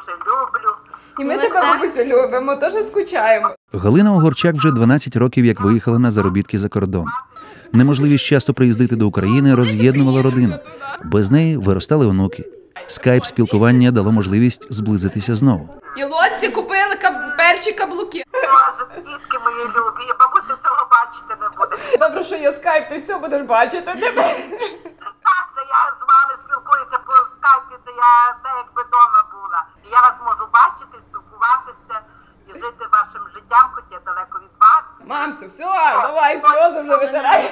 дуже-дуже люблю. І ми тебе, бабусю, любимо, теж скучаємо. Галина Огорчак вже 12 років, як виїхала на заробітки за кордон. Неможливість часто приїздити до України роз'єднувала родину. Без неї виростали онуки. Скайп спілкування дало можливість зблизитися знову. І лодці купили каб- перші каблуки. Боже, дітки мої любі, бабуся цього бачити не буде. Добре, що є скайп, ти все будеш бачити тебе. Так, це я з вами спілкуюся по скайпі, де я те якби вдома була. І я вас можу бачити, спілкуватися і жити вашим життям, хоч я далеко від вас. Мамцю, все, давай, сльози вже витирай.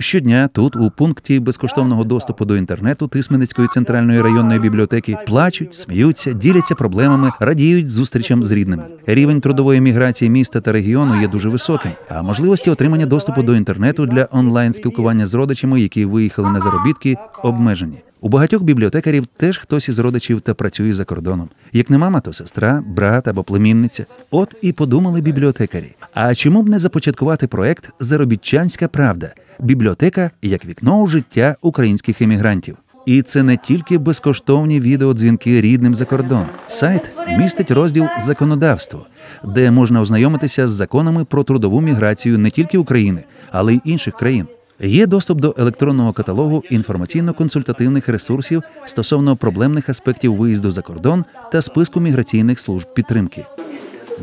Щодня тут, у пункті безкоштовного доступу до інтернету Тисменецької центральної районної бібліотеки, плачуть, сміються, діляться проблемами, радіють зустрічам з рідними. Рівень трудової міграції міста та регіону є дуже високим, а можливості отримання доступу до інтернету для онлайн спілкування з родичами, які виїхали на заробітки, обмежені. У багатьох бібліотекарів теж хтось із родичів та працює за кордоном. Як не мама, то сестра, брат або племінниця. От і подумали бібліотекарі. А чому б не започаткувати проект Заробітчанська правда бібліотека як вікно у життя українських емігрантів. І це не тільки безкоштовні відеодзвінки рідним за кордон. Сайт містить розділ законодавство, де можна ознайомитися з законами про трудову міграцію не тільки України, але й інших країн. Є доступ до електронного каталогу інформаційно-консультативних ресурсів стосовно проблемних аспектів виїзду за кордон та списку міграційних служб підтримки.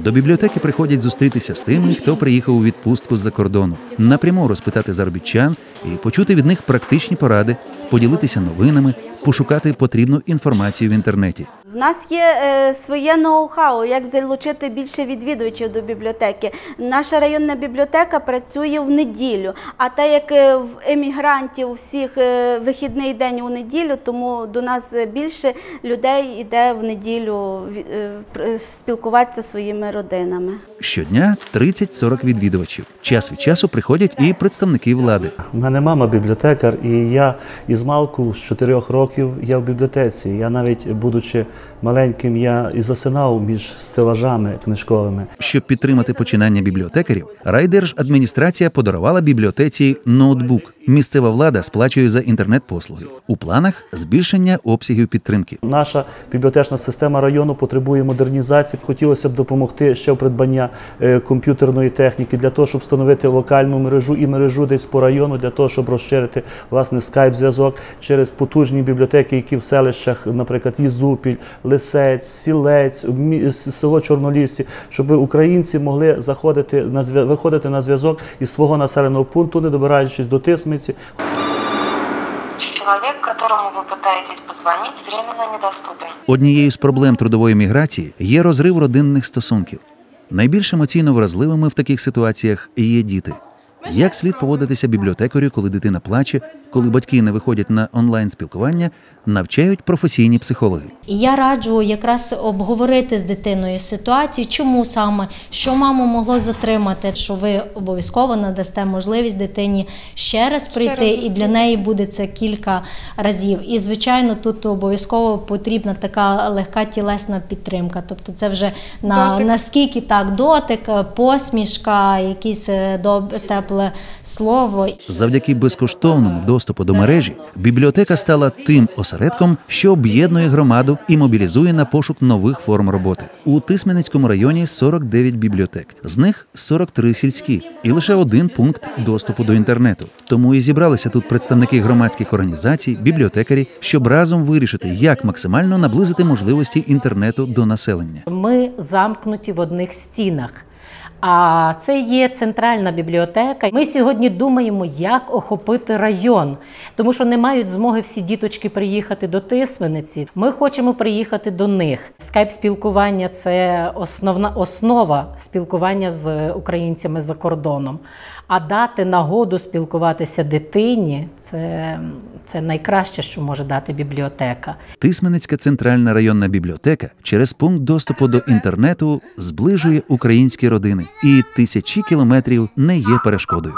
До бібліотеки приходять зустрітися з тими, хто приїхав у відпустку з-за кордону, напряму розпитати заробітчан і почути від них практичні поради, поділитися новинами, пошукати потрібну інформацію в інтернеті. В нас є е, своє ноу-хау, як залучити більше відвідувачів до бібліотеки. Наша районна бібліотека працює в неділю, а так як е, в емігрантів всіх е, вихідний день у неділю, тому до нас більше людей йде в неділю е, пр- спілкуватися зі своїми родинами. Щодня 30-40 відвідувачів. Час від часу приходять і представники влади. У мене мама бібліотекар, і я із малку з 4 років я в бібліотеці. Я навіть, будучи маленьким, я і засинав між стелажами книжковими. Щоб підтримати починання бібліотекарів, райдержадміністрація подарувала бібліотеці ноутбук. Місцева влада сплачує за інтернет-послуги. У планах збільшення обсягів підтримки. Наша бібліотечна система району потребує модернізації. Хотілося б допомогти ще в придбання е, комп'ютерної техніки для того, щоб встановити локальну мережу і мережу десь по району, для того, щоб розширити власне скайп-зв'язок через потужні бібліотеки, які в селищах, наприклад, Єзупіль, Лисець, Сілець, мі- село Чорнолісті, щоб українці могли заходити на виходити на зв'язок із свого населеного пункту, не добираючись до Тисмиці, Человек, которому вы пытаетесь позвонить, временно недоступен. Однією з проблем трудової міграції є розрив родинних стосунків. Найбільш емоційно вразливими в таких ситуаціях є діти. Як слід поводитися бібліотекарю, коли дитина плаче, коли батьки не виходять на онлайн спілкування, навчають професійні психологи. Я раджу якраз обговорити з дитиною ситуацію, чому саме, що маму могло затримати, що ви обов'язково надасте можливість дитині ще раз прийти, і для неї буде це кілька разів. І звичайно, тут обов'язково потрібна така легка тілесна підтримка. Тобто, це вже на наскільки так дотик, посмішка, якесь е, доб- тепле слово. Завдяки безкоштовному доступу до мережі бібліотека стала тим осередком, що об'єднує громаду і мобілізує на пошук нових форм роботи. У Тисменецькому районі 49 бібліотек, з них 43 сільські, і лише один пункт доступу до інтернету. Тому і зібралися тут представники громадських організацій, бібліотекарі, щоб разом вирішити, як максимально наблизити можливості інтернету до населення. Ми замкнуті в одних стінах. А це є центральна бібліотека. Ми сьогодні думаємо, як охопити район, тому що не мають змоги всі діточки приїхати до Тисмениці. Ми хочемо приїхати до них. Скайп спілкування це основна основа спілкування з українцями за кордоном. А дати нагоду спілкуватися дитині це, це найкраще, що може дати бібліотека. Тисменецька центральна районна бібліотека через пункт доступу до інтернету зближує українські родини, і тисячі кілометрів не є перешкодою.